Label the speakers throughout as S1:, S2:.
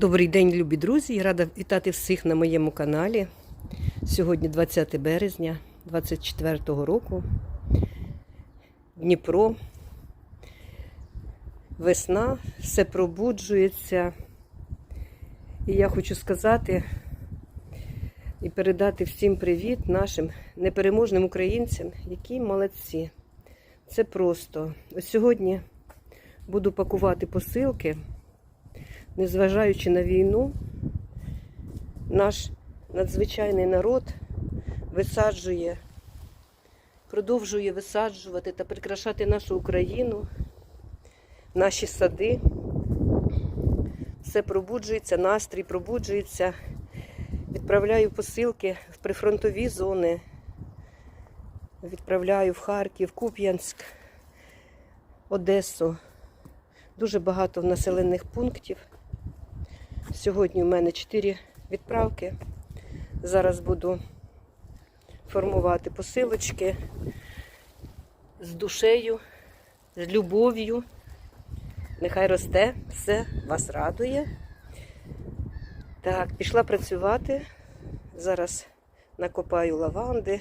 S1: Добрий день, любі друзі! Я рада вітати всіх на моєму каналі. Сьогодні 20 березня 24-го року. Дніпро. Весна, все пробуджується. І я хочу сказати і передати всім привіт нашим непереможним українцям, які молодці. Це просто. Ось сьогодні буду пакувати посилки незважаючи на війну, наш надзвичайний народ висаджує, продовжує висаджувати та прикрашати нашу Україну, наші сади. Все пробуджується, настрій пробуджується. Відправляю посилки в прифронтові зони. Відправляю в Харків, Куп'янськ, Одесу. Дуже багато населених пунктів. Сьогодні у мене 4 відправки. Зараз буду формувати посилочки з душею, з любов'ю. Нехай росте, все вас радує. Так, пішла працювати. Зараз накопаю лаванди,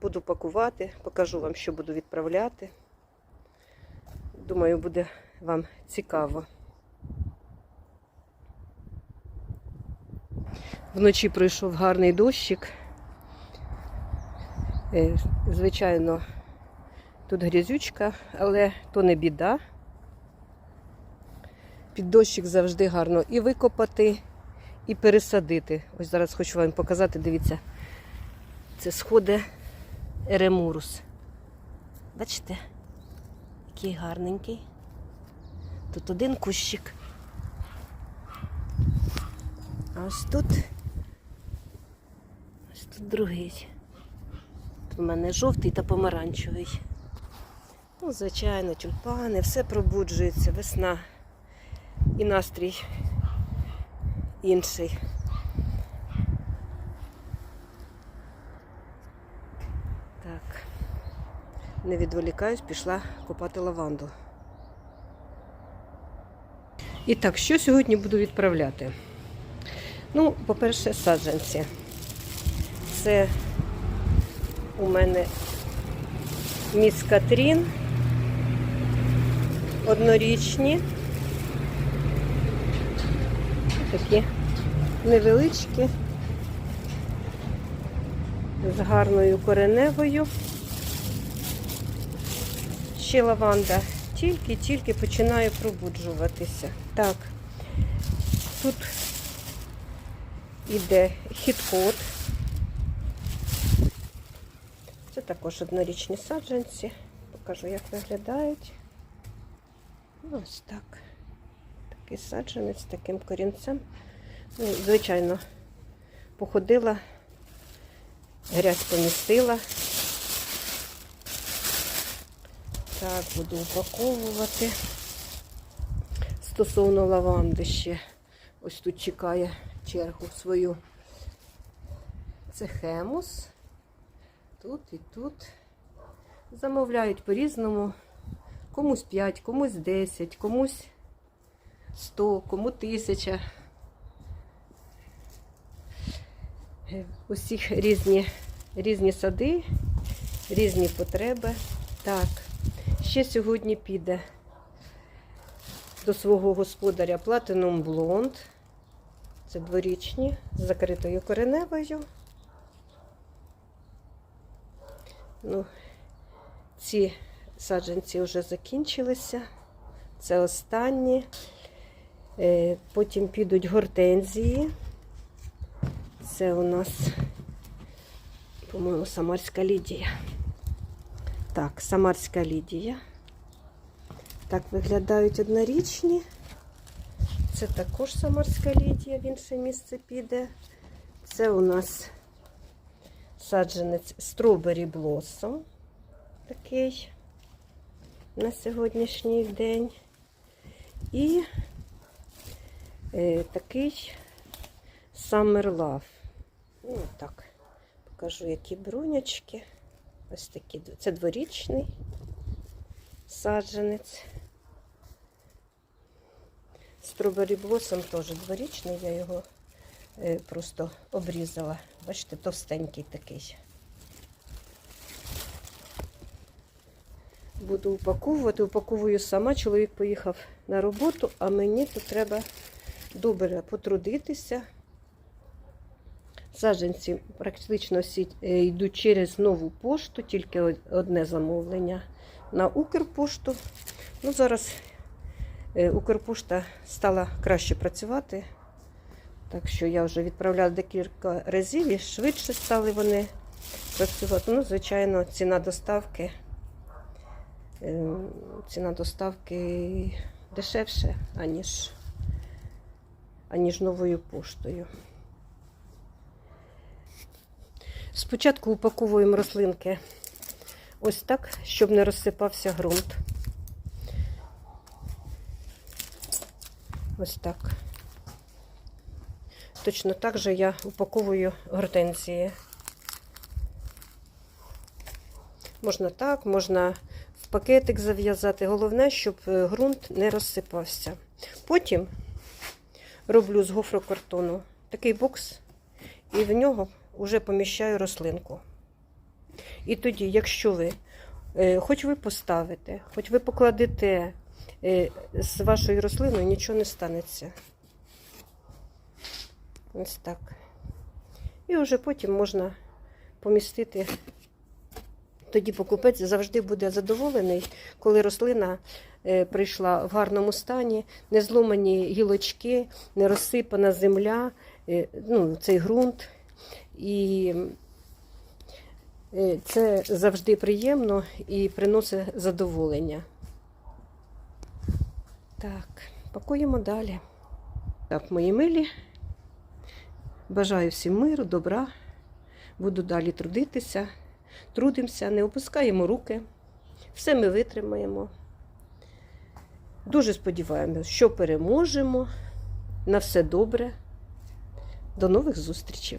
S1: буду пакувати, покажу вам, що буду відправляти. Думаю, буде вам цікаво. Вночі пройшов гарний дощик. Е, Звичайно, тут грязючка, але то не біда. Під дощик завжди гарно і викопати, і пересадити. Ось зараз хочу вам показати, дивіться, це сходи Еремурус. Бачите, який гарненький. Тут один кущик. А ось тут тут другий. Тут у мене жовтий та помаранчевий. Ну, звичайно, тюльпани, все пробуджується, весна і настрій інший. Так, не відволікаюсь, пішла копати лаванду. І так, що сьогодні буду відправляти? Ну, по-перше, саджанці. Це у мене міс Катрін, однорічні, такі невеличкі, з гарною кореневою. Ще лаванда тільки-тільки починає пробуджуватися. Так, тут іде хіткот. Це також однорічні саджанці. Покажу, як виглядають. Ось так. Такий саджанець з таким корінцем. Ну, звичайно, походила, грязь помістила. Так, буду упаковувати. Стосовно лаванди ще ось тут чекає чергу свою. Це хемус. Тут і тут. Замовляють по-різному. Комусь 5, комусь 10, комусь 100, кому 1000. Усіх різні, різні сади, різні потреби. Так. Ще сьогодні піде до свого господаря Platinum Blonde. Це дворічні з закритою кореневою. Ну, ці саджанці вже закінчилися. Це останні. Е, Потім підуть гортензії. Це у нас, по-моєму, Самарська Лідія. Так, Самарська Лідія. Так виглядають однорічні. Це також Самарська Лідія, в інше місце піде. Це у нас саджанець Strawberry Blossom. Такий на сьогоднішній день. І е, такий Summer Love. Ну, так, покажу, які брунячки. Ось такі. Це дворічний саджанець. Стробері блосом теж дворічний, я його просто обрізала. Бачите, товстенький такий. Буду упаковувати, упаковую сама. Чоловік поїхав на роботу, а мені тут треба добре потрудитися. Саджанці практично всі е, йдуть через нову пошту, тільки одне замовлення на Укрпошту. Ну, зараз е, Укрпошта стала краще працювати. Так що я вже відправляла декілька разів і швидше стали вони працювати. Ну, звичайно, ціна доставки. е, Ціна доставки дешевше, аніж, аніж новою поштою. Спочатку упаковуємо рослинки ось так, щоб не розсипався ґрунт. Ось так. Точно так же я упаковую гортензії. Можна так, можна в пакетик зав'язати. Головне, щоб е, ґрунт не розсипався. Потім роблю з гофрокартону такий бокс, і в нього вже поміщаю рослинку. І тоді, якщо ви, е, хоч ви поставите, хоч ви покладете е, з вашою рослиною, нічого не станеться. Ось так. І вже потім можна помістити. Тоді покупець завжди буде задоволений, коли рослина е, прийшла в гарному стані, не зломані гілочки, не розсипана земля, е, ну, цей ґрунт. І е, це завжди приємно і приносить задоволення. Так, пакуємо далі. Так, мої милі. Бажаю всім миру, добра. Буду далі трудитися. Трудимося, не опускаємо руки. Все ми витримаємо. Дуже сподіваємося, що переможемо. На все добре. До нових зустрічей!